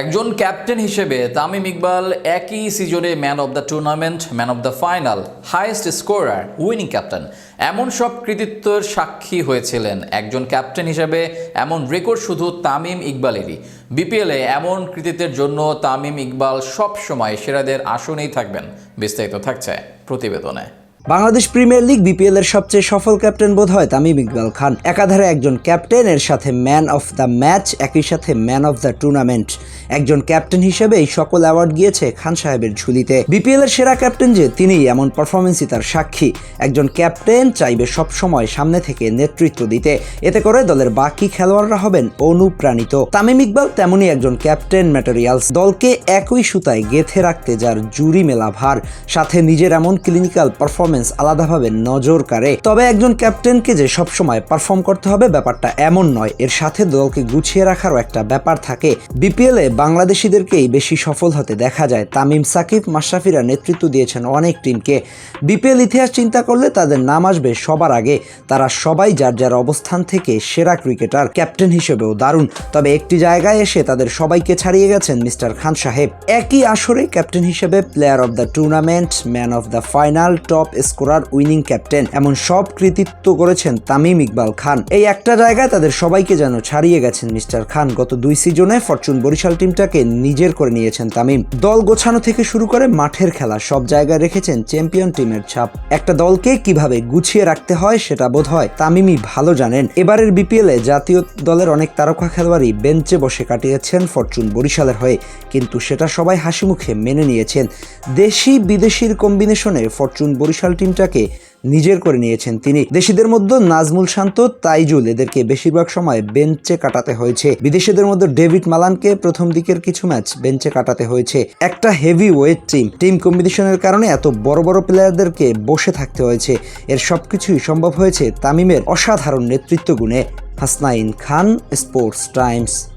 একজন ক্যাপ্টেন হিসেবে তামিম ইকবাল একই সিজনে man of the tournament, man of the final, highest scorer, winning captain. এমন সব কৃতিত্বের সাক্ষী হয়েছিলেন একজন ক্যাপ্টেন হিসেবে, এমন রেকর্ড শুধু তামিম ইকবালেরই। বিপিএলে এমন কৃতিত্বের জন্য তামিম ইকবাল সব সময় সেরাদের আসনেই থাকবেন, বিস্তারিত থাকছে প্রতিবেদনে। বাংলাদেশ প্রিমিয়ার লিগ বিপিএল এর সবচেয়ে সফল ক্যাপ্টেন বোধ হয় তামিম ইকবাল খান। একাধারে একজন ক্যাপ্টেন এর সাথে ম্যান অফ দ্য ম্যাচ, একই সাথে ম্যান অফ দ্য টুর্নামেন্ট। একজন ক্যাপ্টেন হিসেবে এই সকল অ্যাওয়ার্ড গিয়েছে খান সাহেবের ঝুলিতে। বিপিএল এর সেরা ক্যাপ্টেন যে তিনি এমন পারফরমেন্সই তার সাক্ষী। একজন ক্যাপ্টেন চাইবে সব সময় সামনে থেকে নেতৃত্ব দিতে। এতে করে দলের বাকি খেলোয়াড়রা হবেন অনুপ্রাণিত। তামিম ইকবাল তেমনই একজন ক্যাপ্টেন ম্যাটেরিয়ালস দলকে একই সুতায় গেথে রাখতে যার জুরি মেলা ভার। সাথে নিজের এমন ক্লিনিক্যাল পারফরমেন্স আলাদাভাবে নজর কাড়ে। তবে একজন ক্যাপ্টেনকে যে সবসময় পারফর্ম করতে হবে ব্যাপারটা এমন নয়। এর সাথে দলকে গুছিয়ে রাখারও একটা ব্যাপার থাকে। বিপিএল এ বাংলাদেশিদেরকেই বেশি সফল হতে দেখা যায়। তামিম সাকিব, মাশরাফিরা নেতৃত্ব দিয়েছেন অনেক টিমকে। বিপিএল ইতিহাস চিন্তা করলে তাদের নাম আসবে সবার আগে। তারা সবাই যার যার অবস্থান থেকে সেরা ক্রিকেটার, ক্যাপ্টেন হিসেবেও দারুণ। তবে একটি জায়গায় এসে তাদের সবাইকে ছাড়িয়ে গেছেন মিস্টার খান সাহেব। একই আসরে ক্যাপ্টেন হিসেবে player of the tournament, man of the final, top scorer, winning captain এমন সব কৃতিত্ব করেছেন তামিম ইকবাল খান। এই একটা জায়গায় তাদের সবাইকে যেন ছাড়িয়ে গেছেন মিস্টার খান। গত দুই সিজনে ফরচুন বরিশাল টিমটাকে নিজের করে নিয়েছেন তামিম। দল গোছানো থেকে শুরু করে মাঠের খেলা সব জায়গায় রেখেছেন চ্যাম্পিয়ন টিমের ছাপ। একটা দলকে কীভাবে গুছিয়ে রাখতে হয় সেটা বোধ হয় তামিমই ভালো জানেন। এবারের বিপিএল জাতীয় দলের অনেক তারকা খেলোয়াড়ই বেঞ্চে বসে কাটিয়েছেন ফরচুন বরিশালের হয়ে, কিন্তু সেটা সবাই হাসি মুখে মেনে নিয়েছেন। দেশি বিদেশির কম্বিনেশনে ফরচুন বরিশাল টিমটাকে নিজের করে নিয়েছেন তিনি। দেশিদের মধ্যে নাজমুল শান্ত, তাইজুল, এদেরকে বেশিরভাগ সময় বেঞ্চে কাটাতে হয়েছে। বিদেশিদের মধ্যে ডেভিড মালানকে প্রথম দিকের কিছু ম্যাচ বেঞ্চে কাটাতে হয়েছে। একটা হেভি ওয়েট টিম টিম কম্বিনেশনের কারণে এত বড় বড় প্লেয়ারদেরকে বসে থাকতে হয়েছে। এর সবকিছুই সম্ভব হয়েছে তামিমের অসাধারণ নেতৃত্ব গুণে হাসনাইন খান, স্পোর্টস টাইমস।